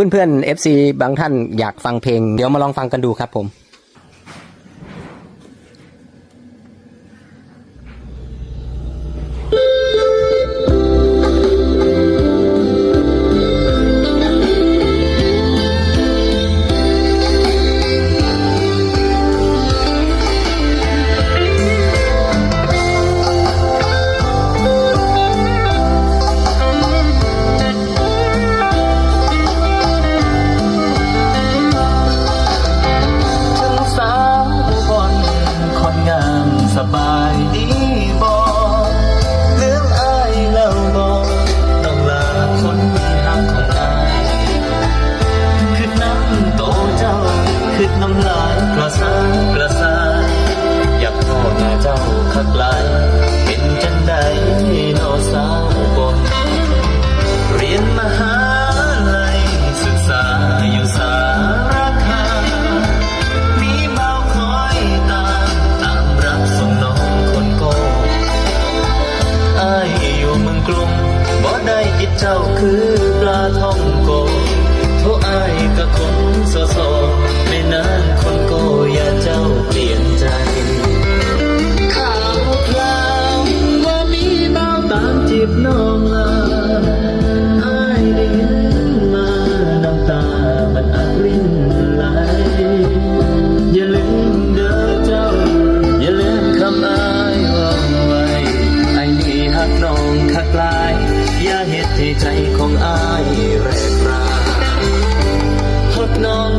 เพื่อนๆ FC บางท่านอยากฟังเพลง เดี๋ยวมาลองฟังกันดูครับผม คือน้ำลายกระซากระซายอยากพ่อหน้าเจ้าคักหลายเป็นจังใดโนสาวบน เรียนมหาลัยศึกษาอยู่สารคามมีเบาคอยตามตามรักส่งน้องคนโกอายอยู่เมืองกรุงบ่ได้คิดเจ้าคือปลาท่องโกโทษอายก็คนโซโซ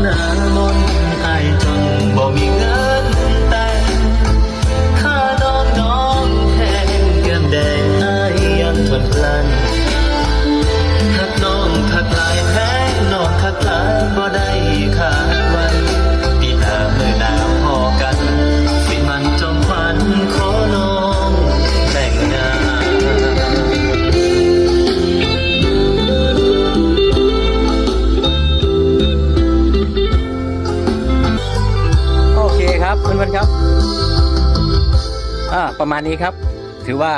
หน้ามนไอจนบ่มี ครับเพื่อนๆครับอ่าประมาณนี้ครับ ถือว่า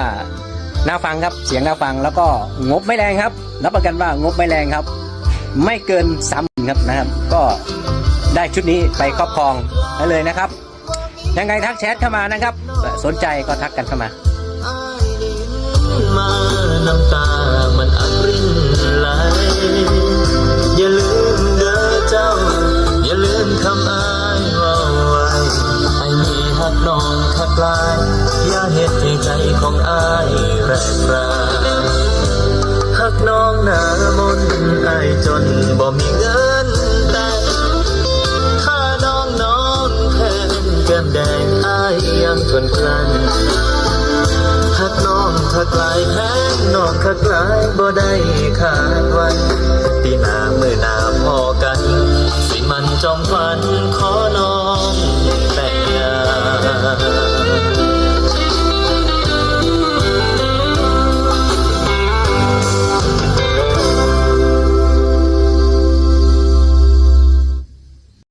น่าฟังครับเสียงน่าฟังแล้วก็งบไม่แรงครับรับประกันว่างบไม่แรงครับ ไม่เกินสามหมื่นครับนะครับ ก็ได้ชุดนี้ไปครอบครองได้เลยนะครับ ยังไงทักแชทเข้ามานะครับ สนใจก็ทักกันเข้ามามามา รกราหักน้องหน้ามนไอจนบ่มีเงินแต่งข้าน้องน้องแทนแก้มแดงไอยังทนกลั้นหักน้องทักลายแพงน้องคักลายบ่ได้ขาด